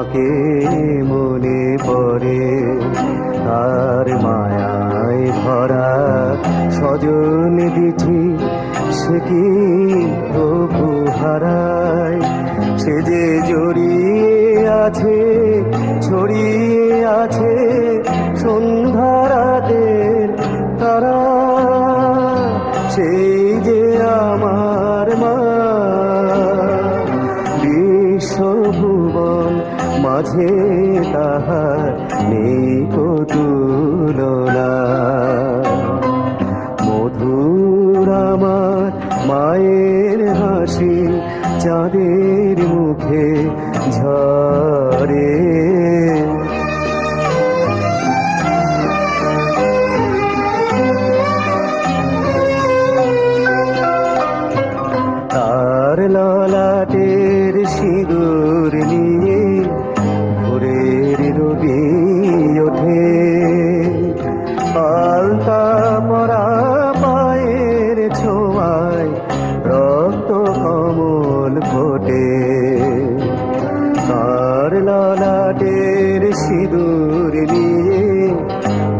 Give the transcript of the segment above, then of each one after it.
মাকে মনে পড়ে। তার মায়ায় ভরা স্বজন দিছি সে কি প্রভু হারায়? সে যে জড়িয়ে আছে, ছড়িয়ে আছে সন্ধ্যারাতের তারা। সেই যে আমার মা বিশ্বভুবন মাঝে তাহার নেই তুলনা। মধুর আমার মায়ের হাসি চাঁদের মুখে ঝরে। তার ললাটের সিঁদুর নিয়ে সিঁদুর নিয়ে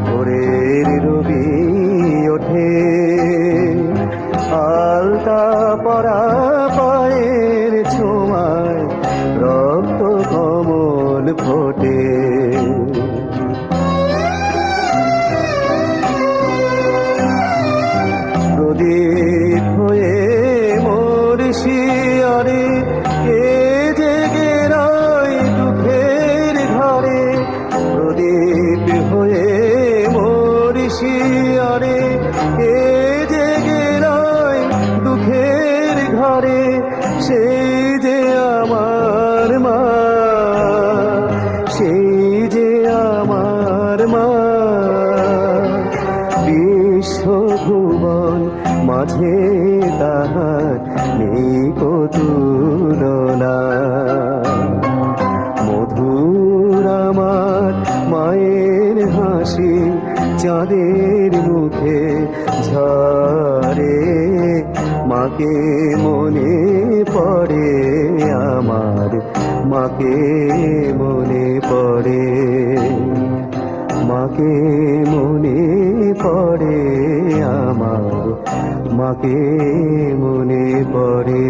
ভোরের রবি ওঠে। আলতা পরা পায়ের ছোঁয়ায় রক্ত কমল ফোটে। শিয়রে কে জেগে রয় দুঃখের ঘরে সেই যে আমার মা সেই যে আমার মা। বিশ্বভুবন মাঝে তাহার নেই তুলনা চাঁদের মুখে ঝরে, মাকে মনে পড়ে আমার, মাকে মনে পড়ে, মাকে মনে পড়ে আমার, মাকে মনে পড়ে।